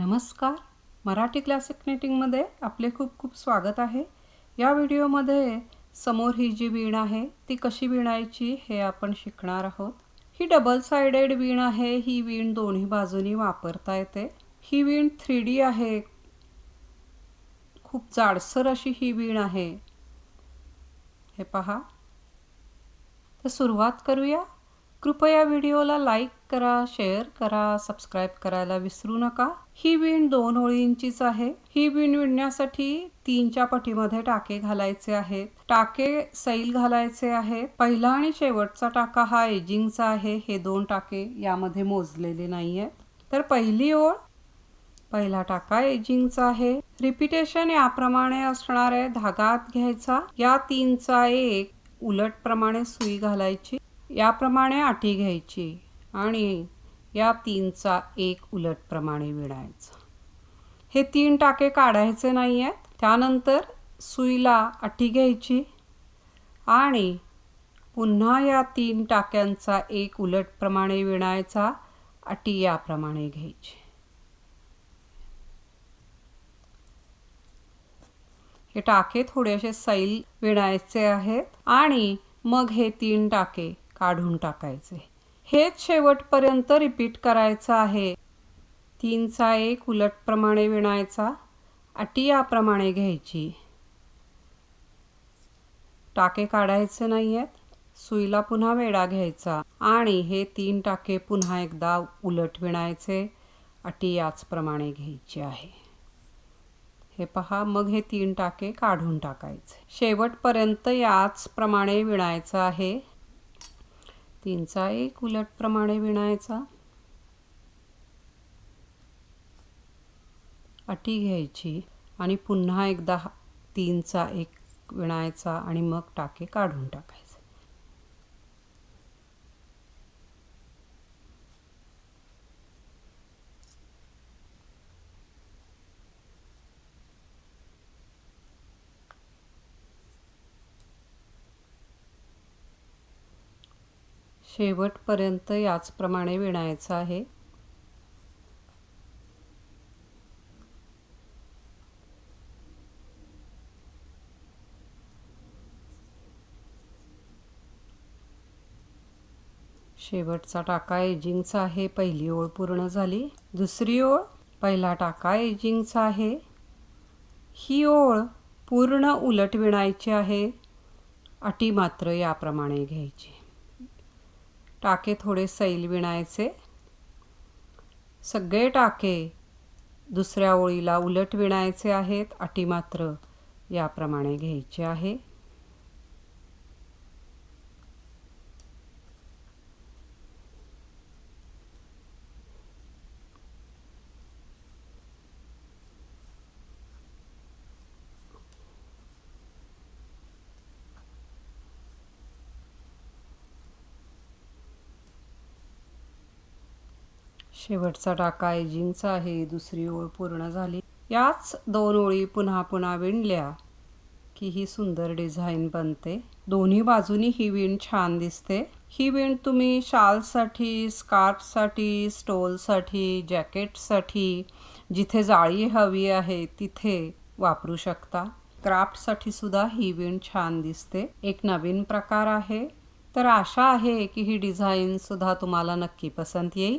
नमस्कार. मराठी क्लासिक निटिंगमध्ये आपले खूप खूप स्वागत आहे. या व्हिडिओमध्ये समोर ही जी वीण आहे ती कशी विणायची हे आपण शिकणार आहोत. ही डबल सायडेड वीण आहे ही वीण दोन्ही बाजूनी वापरता येते. ही वीण थ्री डी आहे. खूप जाडसर अशी ही वीण आहे. हे पहा. तर सुरुवात करूया. कृपया व्हिडिओला लाईक करा शेअर करा सबस्क्राईब करायला विसरू नका. ही विण दोन ओळींचीच आहे. ही विण विणण्यासाठी तीनच्या पटीमध्ये टाके घालायचे आहेत. टाके सैल घालायचे आहेत. पहिला आणि शेवटचा टाका हा एजिंगचा आहे. हे दोन टाके यामध्ये मोजलेले नाही तर पहिली ओळ पहिला टाका एजिंगचा आहे. रिपिटेशन याप्रमाणे असणार आहे. धागात घ्यायचा. या तीनचा एक उलट प्रमाणे सुई घालायची. याप्रमाणे आठी घ्यायची आणि या तीनचा एक उलटप्रमाणे विणायचा हे तीन टाके काढायचे नाही आहेत त्यानंतर सुईला आठी घ्यायची आणि पुन्हा या तीन टाक्यांचा एक उलटप्रमाणे विणायचा अटी याप्रमाणे घ्यायची. हे टाके थोडेसे सैल विणायचे आहेत आणि मग हे तीन टाके काढून टाकायचे. हेच शेवटपर्यंत रिपीट करायचं आहे. तीनचा एक उलटप्रमाणे विणायचा अटी याप्रमाणे घ्यायची. टाके काढायचे नाही आहेत सुईला पुन्हा वेडा घ्यायचा आणि हे तीन टाके पुन्हा एकदा उलट विणायचे अटी याचप्रमाणे घ्यायची आहे. हे पहा मग हे तीन टाके काढून टाकायचे. शेवटपर्यंत याचप्रमाणे विणायचं आहे. तीनचा एक उलटप्रमाणे विणायचा. अटी घ्यायची आणि पुन्हा एकदा तीनचा एक विणायचा आणि मग टाके काढून टाकायचे. शेवटपर्यंत याचप्रमाणे विणायचं आहे. शेवटचा टाका एजिंगचा आहे. पहिली ओळ पूर्ण झाली. दुसरी ओळ पहिला टाका एजिंगचा आहे. ही ओळ पूर्ण उलट विणायची आहे. अटी मात्र याप्रमाणे घ्यायची. टाके थोडे सैल विणायचे. सगळे टाके दुसऱ्या ओळीला उलट विणायचे आहेत अटी मात्र याप्रमाणे घ्यायचे आहे. शेवटचा टाका एजिंगचा आहे दुसरी ओळ पूर्ण झाली. याच दोन ओळी पुन्हा पुन्हा विणल्या की ही सुंदर डिझाईन बनते. दोन्ही बाजूनी ही विण छान दिसते. ही विण तुम्ही शालसाठी स्कार्फसाठी स्टोलसाठी जॅकेटसाठी जिथे जाळी हवी आहे तिथे वापरू शकता. क्राफ्टसाठी सुद्धा ही विण छान दिसते. एक नवीन प्रकार आहे. तर आशा आहे की ही डिझाईन सुद्धा तुम्हाला नक्की पसंत येईल.